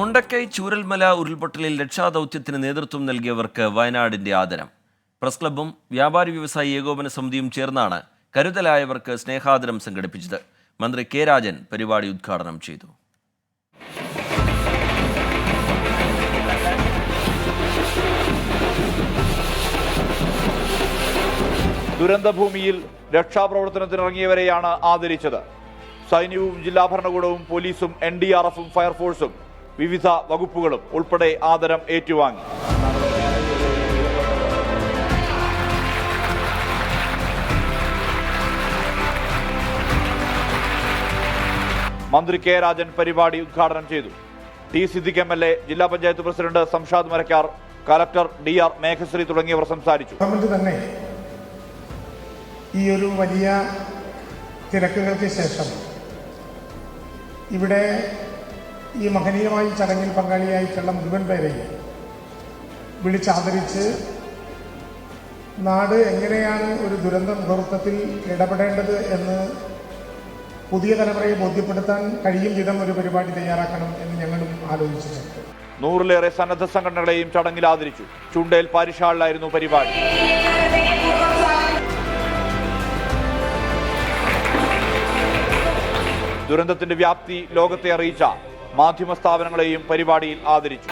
മുണ്ടക്കൈ ചൂരൽമല ഉരുൾപൊട്ടലിൽ രക്ഷാദൗത്യത്തിന് നേതൃത്വം നൽകിയവർക്ക് വയനാടിന്റെ ആദരം. പ്രസ് ക്ലബ്ബും വ്യാപാരി വ്യവസായി ഏകോപന സമിതിയും ചേർന്നാണ് കരുതലായവർക്ക് സ്നേഹാദരം സംഘടിപ്പിച്ചത്. മന്ത്രി കെ രാജൻ പരിപാടി ഉദ്ഘാടനം ചെയ്തു. ദുരന്തഭൂമിയിൽ രക്ഷാപ്രവർത്തനത്തിനിറങ്ങിയവരെയാണ് ആദരിച്ചത്. സൈന്യവും ജില്ലാ ഭരണകൂടവും പോലീസും എൻ ഡി ആർ എഫും ഫയർഫോഴ്സും വിവിധ വകുപ്പുകളും ഉൾപ്പെടെ ആദരം ഏറ്റുവാങ്ങി. മന്ത്രി കെ രാജൻ പരിപാടി ഉദ്ഘാടനം ചെയ്തു. T Siddique M L A ജില്ലാ panchayat president Shamshad Marakkar collector D R Meghashree തുടങ്ങിയവർ സംസാരിച്ചു. തന്നെ ഈ ഒരു വലിയ തിരക്കുകൾക്ക് ശേഷം ഇവിടെ ഈ മഹനീയമായ ചടങ്ങിൽ പങ്കാളിയായിട്ടുള്ള മുഴുവൻ പേരെയും വിളിച്ചാദരിച്ച് നാട് എങ്ങനെയാണ് ഒരു ദുരന്ത മുഹൂർത്തത്തിൽ ഇടപെടേണ്ടത് എന്ന് പുതിയ തലമുറയെ ബോധ്യപ്പെടുത്താൻ കഴിയും വിധം ഒരു പരിപാടി തയ്യാറാക്കണം എന്ന് ഞങ്ങളും ആലോചിച്ചിട്ടുണ്ട്. നൂറിലേറെ സന്നദ്ധ സംഘടനകളെയും ചടങ്ങിൽ ആദരിച്ചു. ചുണ്ടേൽ പാരിഷാളിലായിരുന്നു പരിപാടി. ദുരന്തത്തിന്റെ വ്യാപ്തി ലോകത്തെ അറിയിച്ച മാധ്യമ സ്ഥാപനങ്ങളെയും പരിപാടിയിൽ ആദരിച്ചു.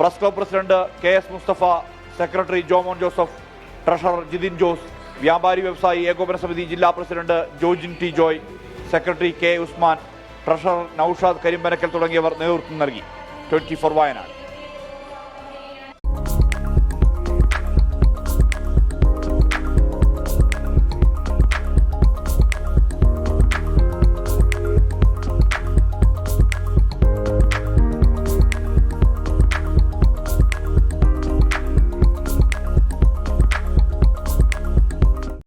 Press club president K S Mustafa secretary Jomon Joseph treasurer Jithin Jose വ്യാപാരി വ്യവസായി ഏകോപന സമിതി ജില്ലാ president Jojin T Joy secretary K Usman treasurer Naushad Karimbanakkal തുടങ്ങിയവർ നേതൃത്വം നൽകി. Twenty four Wayanad.